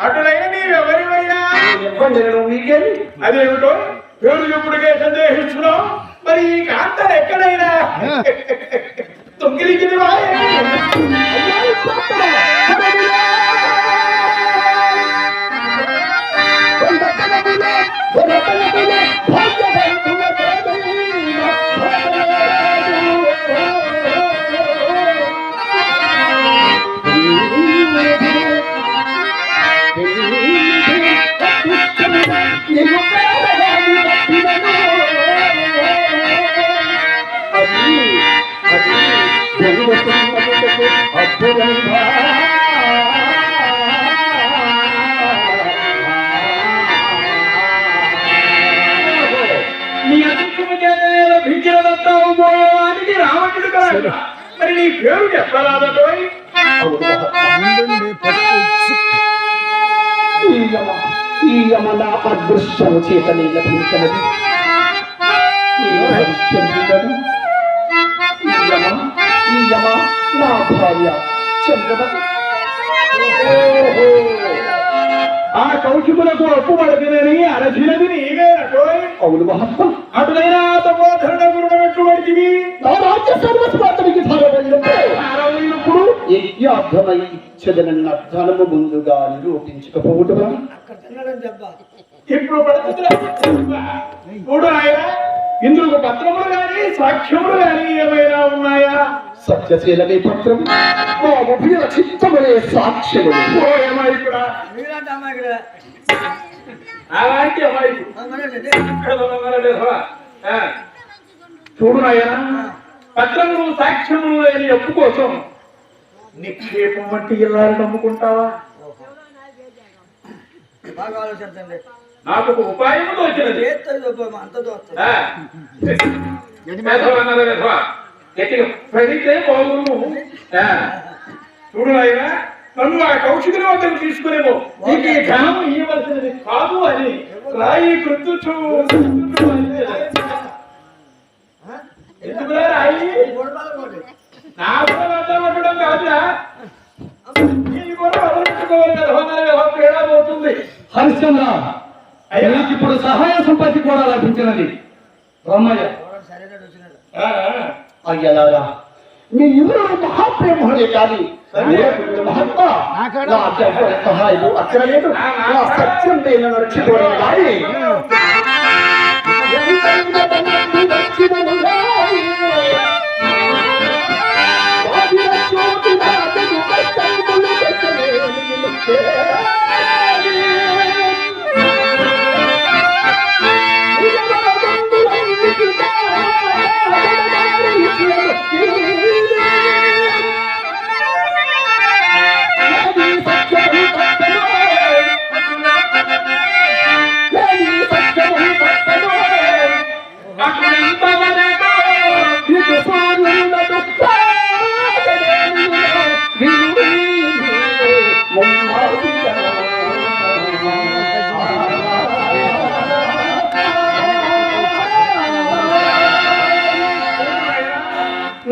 అటులైన నీవెవరివయ్యా అదేమిటో పేరు చెప్పుడుగా సందేహిస్తున్నావు మరి ఈ కాంతలు ఎక్కడైనా? తొంగిలించింది పోయేవానికి రావణుడు కాదు మరి నీ పేరు చెప్పరాదటోయ్ ఈ యమ ఈ యమ నా అదృష్టము చేతనే లభించినది ఈ హరిశ్చంద్రుడను ఈ యమ ఈ యమ నా భార్య చంద్రమతి ఓహో ఆ కౌశికులకు అప్పు పడకనని అరచినది నీవే అటోయ్ అవును మహాత్మ అటులైనా తపోధరణ గురుడు పెట్టుబడితివి నా రాజ్య సర్వస్వాతనికి ధారమైనప్పుడు యజ్ఞార్థమై ఇచ్చదనన్న ధనము ముందుగా నిరూపించకపోవటమా? ఇప్పుడు చూడు ఆయన ఇందుకు పత్రములు గాని సాక్ష్యములు గాని ఏమైనా ఉన్నాయా? సత్యశీలమే పత్రం మా ఉభయ చిత్తమనే సాక్ష్యము కూడా అలాంటి అమ్మాయి చూడు నాయన పత్రములు సాక్ష్యములు లేని అప్పు కోసం నిక్షేపం వంటి ఇల్లాలు నమ్ముకుంటావా? బాగా ఆలోచించండి. నాకు ఒక ఉపాయం వచ్చినది బాగుండు. ఆ. చూడు నాయన నన్ను ఆ కౌశికుని వద్దకు తీసుకునేమో. నీకు ఈ ధనం ఇవ్వవలసినది కాదు అని రాయి గుర్తు నా కూడా అర్థం పట్టడం కాదురా. నీ కూడా వదిలించుకోవాలి కదా అన్నది వేధవ తేడా పోతుంది హరిశ్చంద్ర అయ్యాకి ఇప్పుడు సహాయ సంపత్తి కూడా లభించినది. రామయ్య. అయ్యలారా మీ ఇల్లు మహాప్రేమహుడే కానీ సహాయం అక్కరలేదు నా సత్యం నేను కానీ గాని